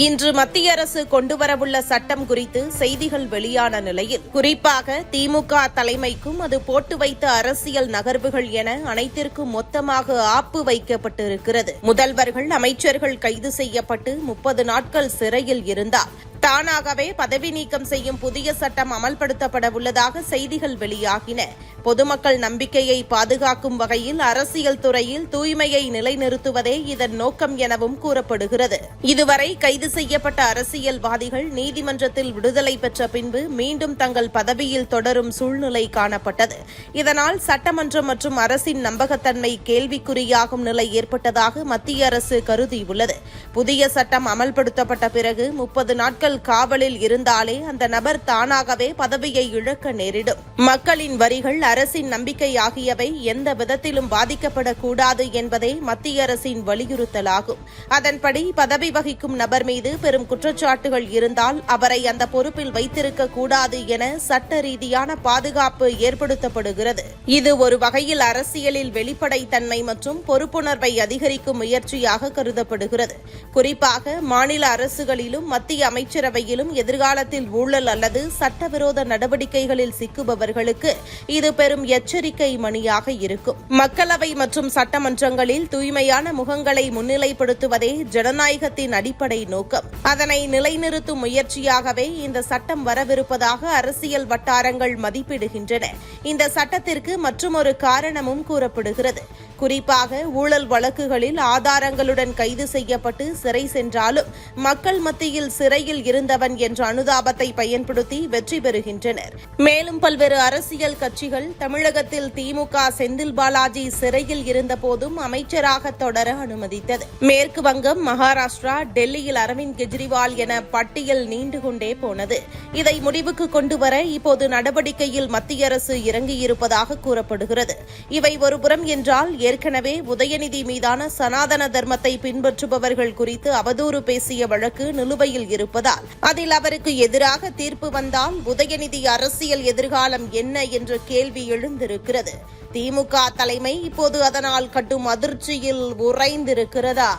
இன்று மத்திய அரசு கொண்டுவரவுள்ள சட்டம் குறித்து செய்திகள் வெளியான நிலையில் குறிப்பாக திமுக தலைமைக்கும் அது போட்டு வைத்த அரசியல் நகர்வுகள் என அனைத்திற்கும் மொத்தமாக ஆப்பு வைக்கப்பட்டிருக்கிறது. முதல்வர்கள் அமைச்சர்கள் கைது செய்யப்பட்டு முப்பது நாட்கள் சிறையில் இருந்தார். தானாகவே பதவி நீக்கம் செய்யும் புதிய சட்டம் அமல்படுத்தப்பட உள்ளதாக செய்திகள் வெளியாகின. பொதுமக்கள் நம்பிக்கையை பாதுகாக்கும் வகையில் அரசியல் துறையில் தூய்மையை நிலைநிறுத்துவதே இதன் நோக்கம் எனவும் கூறப்படுகிறது. இதுவரை கைது செய்யப்பட்ட அரசியல்வாதிகள் நீதிமன்றத்தில் விடுதலை பெற்ற பின்பு மீண்டும் தங்கள் பதவியில் தொடரும் சூழ்நிலை காணப்பட்டது. இதனால் சட்டமன்றம் மற்றும் அரசின் நம்பகத்தன்மை கேள்விக்குறியாகும் நிலை ஏற்பட்டதாக மத்திய அரசு கருதியுள்ளது. புதிய சட்டம் அமல்படுத்தப்பட்ட பிறகு முப்பது நாட்கள் காவலில் இருந்தாலே அந்த நபர் தானாகவே பதவியை இழக்க நேரிடும். மக்களின் வரிகள் அரசின் நம்பிக்கை ஆகியவை எந்த விதத்திலும் பாதிக்கப்படக்கூடாது என்பதே மத்திய அரசின் வலியுறுத்தலாகும். அதன்படி பதவி வகிக்கும் நபர் மீது பெரும் குற்றச்சாட்டுகள் இருந்தால் அவரை அந்த பொறுப்பில் வைத்திருக்க கூடாது என சட்ட ரீதியான பாதுகாப்பு ஏற்படுத்தப்படுகிறது. இது ஒரு வகையில் அரசியலில் வெளிப்படைத்தன்மை மற்றும் பொறுப்புணர்வை அதிகரிக்கும் முயற்சியாக கருதப்படுகிறது. குறிப்பாக மாநில அரசுகளிலும் மத்திய அமைச்சர் அமைச்சரவையிலும் எதிர்காலத்தில் ஊழல் அல்லது சட்டவிரோத நடவடிக்கைகளில் சிக்குபவர்களுக்கு இது பெரும் எச்சரிக்கை மணியாக இருக்கும். மக்களவை மற்றும் சட்டமன்றங்களில் தூய்மையான முகங்களை முன்னிலைப்படுத்துவதே ஜனநாயகத்தின் அடிப்படை நோக்கம். அதனை நிலைநிறுத்தும் முயற்சியாகவே இந்த சட்டம் வரவிருப்பதாக அரசியல் வட்டாரங்கள் மதிப்பிடுகின்றன. இந்த சட்டத்திற்கு மற்றுமொரு காரணமும் கூறப்படுகிறது. குறிப்பாக ஊழல் வழக்குகளில் ஆதாரங்களுடன் கைது செய்யப்பட்டு சிறை சென்றாலும் மக்கள் மத்தியில் சிறையில் இருந்தவன் என்ற அனுதாபத்தை பயன்படுத்தி வெற்றி பெறுகின்றனர். மேலும் பல்வேறு அரசியல் கட்சிகள் தமிழகத்தில் திமுக செந்தில் பாலாஜி சிறையில் இருந்தபோதும் அமைச்சராக தொடர அனுமதித்தது. மேற்கு வங்கம் மகாராஷ்டிரா டெல்லியில் அரவிந்த் கெஜ்ரிவால் என பட்டியல் நீண்டு கொண்டே போனது. இதை முடிவுக்கு கொண்டுவர இப்போது நடவடிக்கையில் மத்திய அரசு இறங்கியிருப்பதாக கூறப்படுகிறது. இவை ஒருபுறம் என்றால் ஏற்கனவே உதயநிதி மீதான சனாதன தர்மத்தை பின்பற்றுபவர்கள் குறித்து அவதூறு பேசிய வழக்கு நிலுவையில் இருப்பதால் அதில் அவருக்கு எதிராக தீர்ப்பு வந்தால் உதயநிதி அரசியல் எதிர்காலம் என்ன என்ற கேள்வி எழுந்திருக்கிறது. திமுக தலைமை இப்போது அதனால் கட்டும் அதிர்ச்சியில் உறைந்திருக்கிறதா?